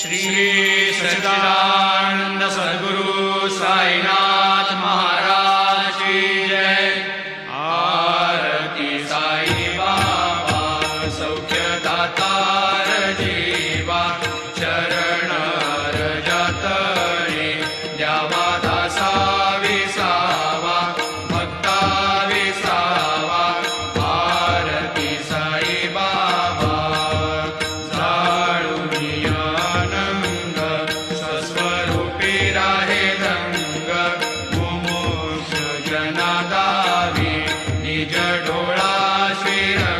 શ્રી સચિદાનંદ સદગુરુ Sainath Shri Ram.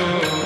you.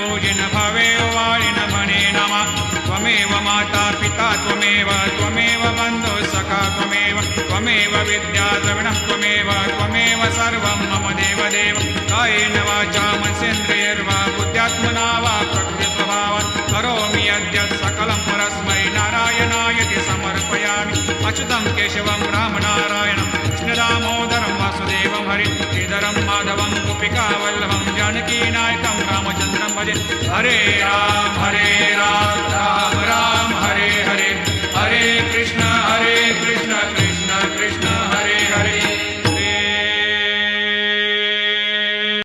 पूजिन भवे वारिण मने नमः। त्वमेव माता पिता त्वमेव त्वमेव बन्धु सखा त्वमेव त्वमेव विद्या द्रविणः त्वमेव त्वमेव सर्वं मम देवदेव। कायेन वाचा मनसेन्द्रियर्वा बुद्ध्यात्मना वा प्रकृतिस्वभावात् करोमि अद्य सकलं परस्मै नारायणाय ते समर्पयामि। अच्युतं केशवं रामनारायणं कृष्णदामोदरं वासुदेवं हरि। श्रीधरं माधवं गोपिकावल्लभं जानकीनायका कृष्णं भजे हरे राम हरे